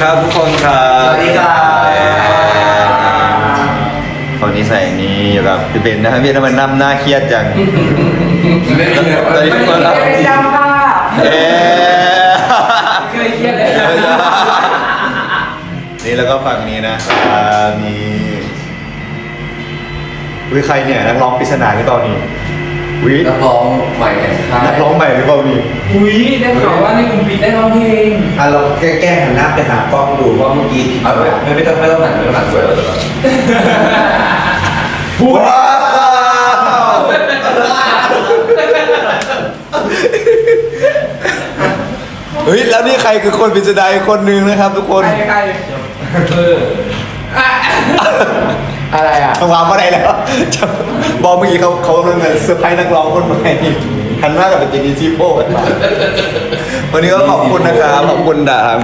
ครับทุกคนครับสวัสดีครับคนนี้ใส่นี้อยู่กับพี่เบนนะครับพี่ทำไมน้ำหน้าเครียดจังตอนนี้ทุกคนครับเป็นดำค่ะเอ๊ะเคยเครียดเลยนี่แล้วก็ฝั่งนี้นะครับมีวิใครเนี่ยนักร้องปริศนาหรือเปล่านี่ วินักร้องใหม่แห่งค่ายนักร้องใหม่หรือเปล่านี่อุ้ยได้ข่าวว่าในกลุ่มปิดได้ร้องเพลงอะเราแก้แก้หันหน้าไปหากล้องดูว่าเมื่อกี้ผิดเอาไหมไม่ไม่ต้องไม่ต้องหันไม่ต้องหันสวยเลยว้าวเฮ้ยแล้วนี่ใครคือคนปริศนาอีกคนนึงนะครับทุกคนใครใครเออ อะอะไรอะคำถามอะไรแล้วบอกเมื่อกี้เขาเขากำลังเซอร์ไพรส์นักร้องคนใหม่หันหน้ากับเป็นเจนนี่ซีโป้กันมาวันนี้ก็ขอบคุณนะครับขอบคุณดาม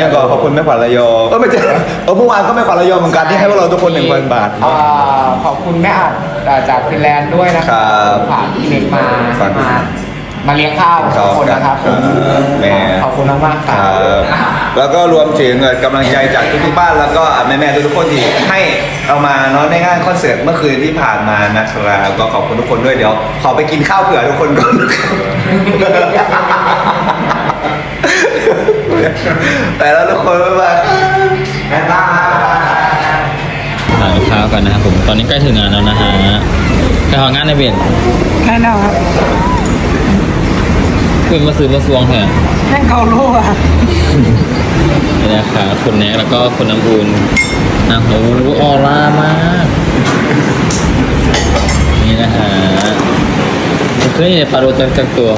ยังก็ขอบคุณแม่ขวัญระยองเออไม่ใช่เออเมื่อวานก็แม่ขวัญระยองเหมือนกันที่ให้พวกเราทุกคนหนึ่งพันบาทอ่าขอบคุณแม่อัดอ่าจากฟินแลนด์ด้วยนะคครัรับผ่านพี่เล็กมาครับมา มาเลี้ยงข้าวทุกคนนะครับผมครับแม่ขอบคุณมากๆคครัรับ บแล้วก็รวมถึงกำลังใจจากทุกๆบ้านแล้วก็แม่ๆทุกๆคนที่ให้เอามาเนาะในงานคอนเสิร์ตเมื่อคืนที่ผ่านมานะครับก็ขอบคุณทุกคนด้วยเดี๋ยวขอไปกินข้าวเผื่อทุกคนก่อนนะครับแต่แล้วทุกคนบ๊ายบายบ๊ายบายทานข้าวกันนะครับผมตอนนี้ใกล้ถึงงานแล้วนะฮะใกล้ถึงงานในเบนแน่นอนครับ คือมาซื้อมาสวงแทนแค่เขารู้อะนี่นะครับคุณแน็กแล้วก็คุณน้ำอุ่นนะโอ้โหออร่ามาก นี่นะฮะมันขึ้นเนี่ยปลาโรจากจากตัว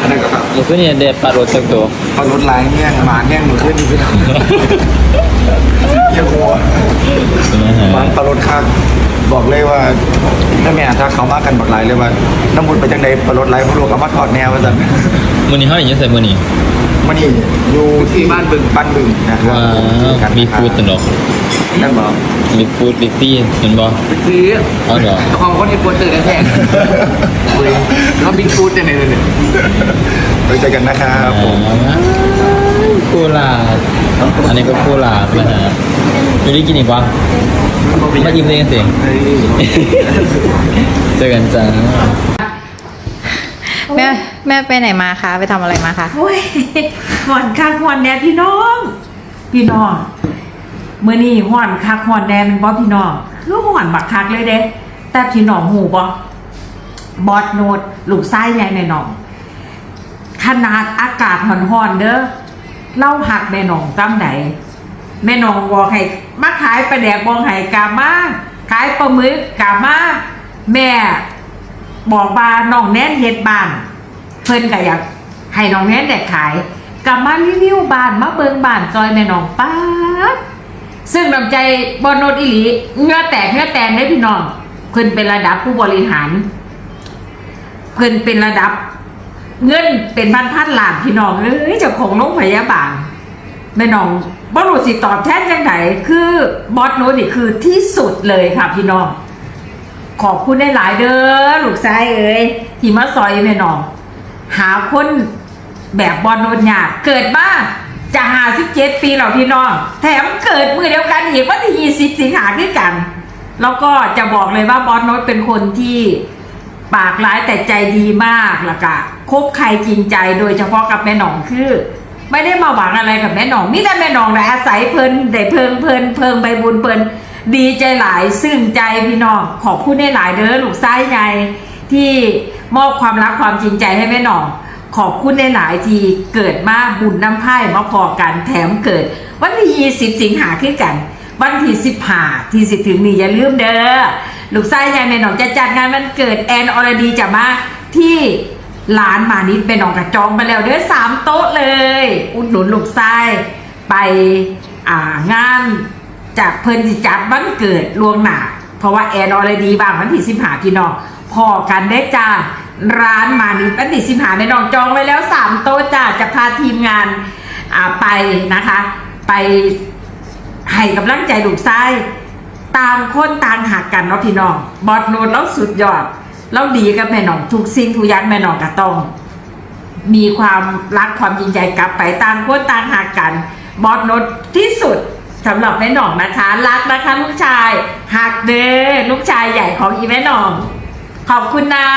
อันนั้นก็ครับมันขึ้นเนี่ยเด็ดปลาโรจากตัวพอรถไลน์เนี่ยหมาเนี่ยมือขึ้นดีขึ้นเยี่ยหั วนี่นะฮะมันปลารถข้างบอกเลยว่าถ้าแม่ถ้าเขามากันบักไลายเลยว่าน้ำมันไปจังใดปลารถไลน์พวกเราก็มาถอดแนวมาสั่นมือนี้เขาอย่างนี้ใส่มือนี้มันนี่อยู่ที่บ้านบึงบ้านบึงนะครัว้าวมีฟูดตลกนั่นบอกมีฟูดบิ๊กตี้เห็นบ่คือเอาเหรอของคนที่ปวดตื่นแท้แล้วบิ๊กฟูดจะไหนเลยเนี่ยไปเจอกันนะครับผมกูลาด อันนี้ก็กูลาดนะฮะอยู่นี่กินอีกวะมากินเองสิเจอกันจ้าแม่แม่ไปไหนมาคะ ไปทำอะไรมาคะโอ้ยห่อนคักห่อนแน่พี่น้อง พี่น้องเมื่อนี้ห่อนคักห่อนแน่เป็นบ่พี่น้องคือห่อนบักคักเลยเด้แต่พี่น้องหูบ่บอดโนดลูกไส้ใหญ่ในน้อง ขนาดอากาศห่อนๆเด้อ เล่าหักแม่นองจำไหนแม่นองบอกให้มาขายปลาแดกบองไห้กามาขายปลาหมึกกามาแม่บอกว่าน้องแน่นเฮ็ดบ้าน เพิ่นก็อยากให้น้องแน่นได้ขายกลับมารีวิวบ้านมาเบิงบ้านซอยแม่น้องป้าซึ่งน้ำใจบอนโนดอีหลีเงือแตกเงือแตนได้พี่น้องเพิ่นเป็นระดับผู้บริหารเพิ่นเป็นระดับ เงินเป็นพันพันล้านพี่น้องเอ้ยเจ้าของโรงพยาบาลแม่น้องบรูสิตอบแทนยังไงคือบอสโนนี่คือที่สุดเลยค่ะพี่น้อง ขอบคุณได้หลายเด้อลูกชายเอ้ยที่มาซอยแม่น้อง หาคนแบบบอลโนนยากเกิดมาจะหาสิบเจ็ดปีแล้วพี่น้อง แถมเกิดมือเดียวกันอีกวันที่ยี่สิบสิงหาคือกัน แล้วก็จะบอกเลยว่าบอสโนตเป็นคนที่ ปากร้ายแต่ใจดีมากล้วก็คบใครจริงใจโดยเฉพาะกับแม่หนองคือ ไม่ได้มาหวังอะไรกับแม่หนองมิแต่แม่หนองนะอาศัยเพลินได้เพลิงเพลินเพลิงใบบุญเพลินดีใจหลายซึ่งใจพี่น้องขอบคุณได้หลายเด้อลูกไส้ไงที่มอบความรักความจริงใจให้แม่หนอง ขอบคุณได้หลายทีเกิดมาบุญน้ำไพ่มาพอกันแถมเกิด วันที่ยี่สิบสิงหาขึ้นกัน วันที่สิบห้าที่สิถึงนี่อย่าลืมเด้อ ลูกไส้ยายแม่หนองจะจัดงานวันเกิดแอนอรดีจะมาที่ร้านมานิดเป็นหนองกระจองไปแล้วเด้อสามโต๊ะเลย อุดหนุนลูกไส้ไปอ่างานจากเพิ่นสิจัดวันเกิดลวงหนาเพราะว่าแอนอรดีบางวันที่สิบหาพี่น้องพอกันได้จ้าร้านมานิดวันที่สิบหาแม่น้องจองไว้แล้วสามโต๊ะจ้าจะพาทีมงานอ่าไปนะคะ ไปให้กำลังใจลูกชาย ต่างคนต่างหักกันเนาะพี่น้อง บอดโนดแล้วสุดยอด แล้วดีกับแม่น้องทุกสิ่งทุกอย่างแม่น้องก็ต้อง มีความรักความจริงใจกลับไปต่างคนต่างหักกัน บอสนดที่สุดสำหรับแม่หน่องนะคะ รักนะคะลูกชายหักเด้อลูกชายใหญ่ของอีแม่หน่อง ขอบคุณนะ